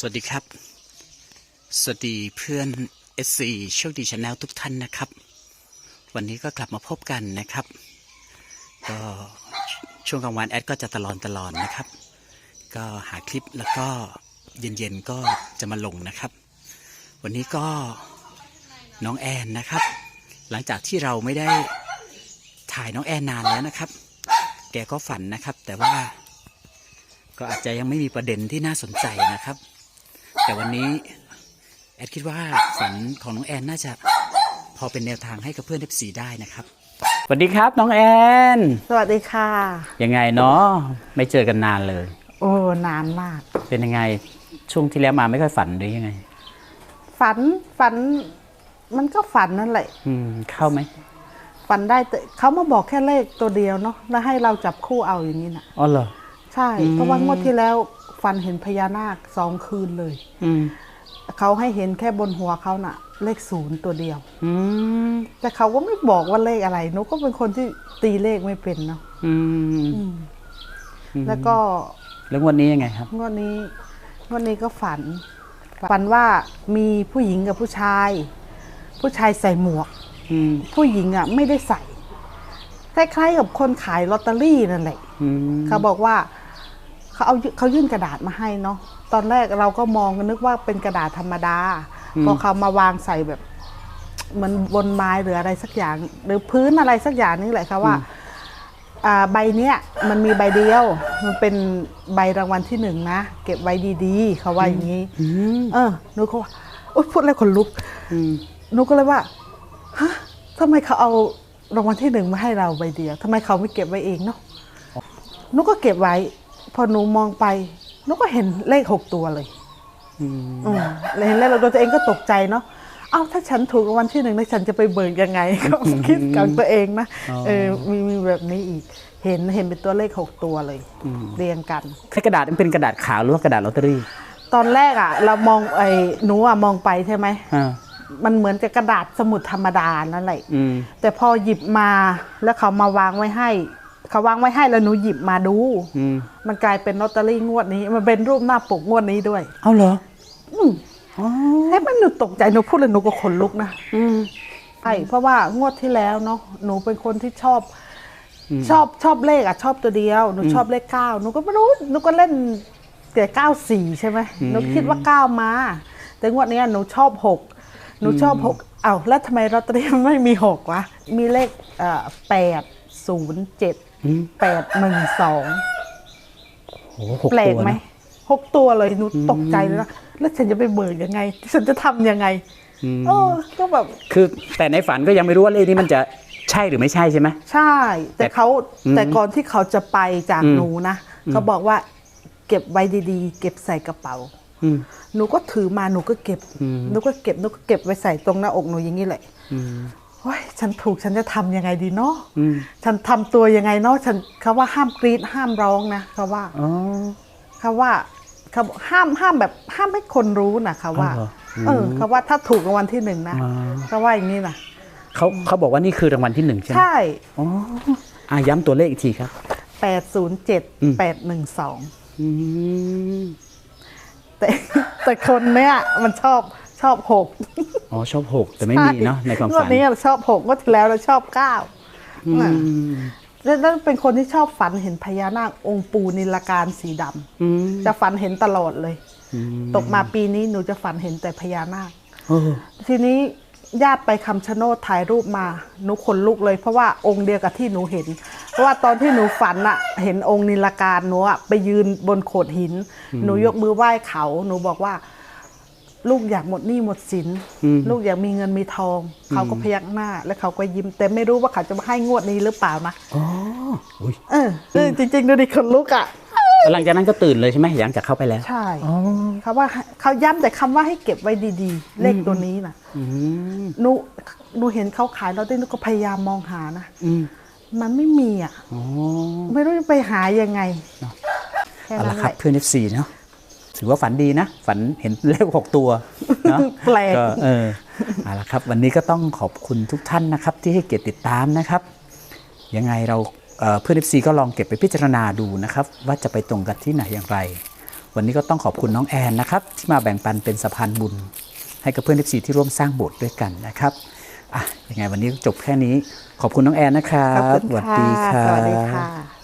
สวัสดีครับ สวัสดีเพื่อน SC โชคดีชาแนลทุกท่านนะครับ วันนี้ก็กลับมาพบกันนะครับ ก็ช่วงกลางวันแอดก็จะตลอนตลอนนะครับ ก็หาคลิปแล้วก็เย็นๆก็จะมาลงนะครับ วันนี้ก็น้องแอนนะครับ หลังจากที่เราไม่ได้ถ่ายน้องแอนนานแล้วนะครับ แกก็ฝันนะครับแต่ว่าก็อาจจะยังไม่มีประเด็นที่น่าสนใจนะครับ แต่วันนี้แอดคิดว่าฝันของน้องแอนน่าจะพอเป็นแนวทางให้กับเพื่อน f ีได้นะครับสวัสดีครับน้องแอน สวัสดีค่ะ ยังไงเนาะไม่เจอกันนานเลย โอ้นานมาก เป็นยังไงช่วงที่แล้วมาไม่ค่อยฝันหรือยังไง ฝันฝัน มันก็ฝันนั่นแหละ อืม เข้าไหมฝันได้แต่เขามาบอกแค่เลขตัวเดียวเนาะแล้วให้เราจับคู่เอาอย่างนี้นะอ๋อเหรอใช่อืมเพราะว่างวดที่แล้ว ฝันเห็นพญานาคสองคืนเลยอืมเขาให้เห็นแค่บนหัวเขาน่ะ เลขศูนย์ตัวเดียวอืมแต่เขาก็ไม่บอกว่าเลขอะไรหนูก็เป็นคนที่ตีเลขไม่เป็นเนาะอืมอืมแล้วก็แล้วงวันนี้ยังไงครับงวดนี้งวดนี้ก็ฝัน ฝันว่ามีผู้หญิงกับผู้ชาย ผู้ชายใส่หมวกอืมผู้หญิงอะ ไม่ได้ใส่คล้ายๆกับคนขายลอตเตอรี่นั่นแหละอืมเขาบอกว่า เขาเอาเขายื่นกระดาษมาให้เนาะตอนแรกเราก็มองนึกว่าเป็นกระดาษธรรมดาพอเขามาวางใส่แบบเหมันบนไม้หรืออะไรสักอย่าง หรือพื้นอะไรสักอย่างนี่แหละค่ะว่าอ่าใบเนี้ยมันมีใบเดียว มันเป็นใบรางวัลที่หนึ่งนะ เก็บไว้ดีๆ เขาว่าอย่างนี้อืมเออหนูก็ว่าโอ๊ยพูดแล้วขนลุกอืมหนูก็เลยว่าฮะทำไมเขาเอารางวัลที่หนึ่งมาให้เราใบเดียวทำไมเขาไม่เก็บไว้เองเนาะหนูก็เก็บไว้พ อหนูมองไปหนูก็เห็นเลขหกตัวเลยอืมอืมแล้วเห็นเลขเราตัวเองก็ตกใจเนาะเอ้าถ้าฉันถูกรางวัลที่หนึ่งแล้วฉันจะไปเบิกยังไงก็คิดกับตัวเองนะเออมีมีแบบนี้อีก เห็นเห็นเป็นตัวเลขหกตัวเลย เรียงกันใช้กระดาษมันเป็นกระดาษขาวหรือว่ากระดาษลอตเตอรี่ ตอนแรกอะ เรามองไอ้หนูอะมองไปใช่ไหมอ่ามันเหมือนจะกระดาษสมุดธรรมดานั่นแหละอืมแต่พอหยิบมาแล้วเขามาวางไว้ให้ เขาวางไว้ให้แล้วหนูหยิบมาดู อืมมันกลายเป็นลอตเตอรี่งวดนี้ มันเป็นรูปหน้าปกงวดนี้ด้วยเอาเหรออืมให้มันหนูตกใจหนูพูดเลยหนูก็ขนลุกนะอืม ใช่เพราะว่างวดที่แล้วเนาะหนูเป็นคนที่ชอบอืมชอบชอบเลขอะชอบตัวเดียวหนูชอบเลขเก้าหนูก็ไม่รู้หนูก็เล่นแต่เก้าสี่ใช่ไหมหนูคิดว่าเก้ามา แต่งวดเนี้ยหนูชอบหกหนูชอบหกเอ้าแล้วทำไมลอตเตอรี่มันไม่มีหกวะมีเลขเอ่อแปดศูนย์เจ็ดอืม แปดหนึ่งสองโอ้หกแปลกตัวไหมนะหกตัวเลยหนูตกใจเลยนะแล้วฉันจะไปเบิกยังไง ฉันจะทำยังไงอืมเออก็แบบคือแต่ในฝันก็ยังไม่รู้ว่าเลขนี้มันจะใช่หรือไม่ใช่ใช่ไหมใช่ แต่เขาอืมแต่ก่อนที่เขาจะไปจากอืมหนูนะเขาบอกว่าเก็บไว้ดีๆ เก็บใส่กระเป๋าอืมหนูก็ถือมาหนูก็เก็บอืมหนูก็เก็บหนูก็เก็บไว้ใส่ตรงหน้าอกหนูอย่างนี้แหละ อืมเฮ้ยฉันถูกฉันจะทำยังไงดีเนาะอืมฉันทำตัวยังไงเนาะฉันเขาว่าห้ามกรีดห้ามร้องนะเขาว่าอ๋อเขาว่าเขาบอกห้ามห้ามแบบห้ามให้คนรู้นะเขาว่าอ๋อเหรออืมเออเขาว่าถ้าถูกรางวัลที่หนึ่งนะอ๋อเขาว่าอย่างนี้นะเขาเขาบอกว่านี่คือรางวัลที่หนึ่งใช่ไหมใช่อ๋ออะย้ำตัวเลขอีกทีครับแปดศูนย์เจ็ดอืมแปดหนึ่งสองอืมแต่แต่คนเนี้ยมันชอบชอบหก อ๋อชอบหกแต่ไม่มีเนาะในความงวฝัดนนี้เราชอบหกงวดที่แล้วเราชอบเก้าอืมแล้วแล้วเป็นคนที่ชอบฝันเห็นพญานาคองค์ปูนิลการสีดำอืมจะฝันเห็นตลอดเลยอืมตกมาปีนี้หนูจะฝันเห็นแต่พญานาคโอ้ทีนี้ญาติไปคำชะโนดถ่ายรูปมาหนูขนลุกเลยเพราะว่าองค์เดียวกับที่หนูเห็น เพราะว่าตอนที่หนูฝันอะเห็นองค์นิลการหนูอะไปยืนบนโขดหิน หนูยกมือไหว้เขา หนูบอกว่า ลูกอยากหมดหนี้หมดสินอืมลูกอยากมีเงินมีทอง เขาก็พยักหน้า แล้วเขาก็ยิ้ม แต่ไม่รู้ว่าเขาจะมาให้งวดนี้หรือเปล่านะอ๋ออุ้ยเออเออจริง ๆ ดูดิขนลุกอะแล้วหลังจากนั้นก็ตื่นเลยใช่ไหมหลังจากเข้าไปแล้ว ใช่อ๋อเขาว่าเขาย้ำแต่คำว่าให้เก็บไว้ดีๆ เลขตัวนี้นะอืมหนูหนูเห็นเขาขายแล้วได้หนูก็พยายามมองหานะอืมมันไม่มีอะอ๋อไม่รู้จะไปหายังไงเนอะแค่เอานั้ละนคแหรับละเพื่อน F4 เนาะ ถือว่าฝันดีนะ ฝันเห็นเลขหกตัวเนาะแปลกก็เออเอาละครับ วันนี้ก็ต้องขอบคุณทุกท่านนะครับ ที่ให้เกียรติติดตามนะครับ ยังไงเราเอ่อเพื่อน FC ก็ลองเก็บไปพิจารณาดูนะครับ ว่าจะไปตรงกันที่ไหนอย่างไร วันนี้ก็ต้องขอบคุณน้องแอนนะครับ ที่มาแบ่งปันเป็นสะพานบุญ ให้กับเพื่อนเอฟซีที่ร่วมสร้างโบสถ์ด้วยกันนะครับอะยังไงวันนี้จบแค่นี้ ขอบคุณน้องแอนนะครับขอบคุณสวัสค่ะดีครัสวัสดีบค่ะ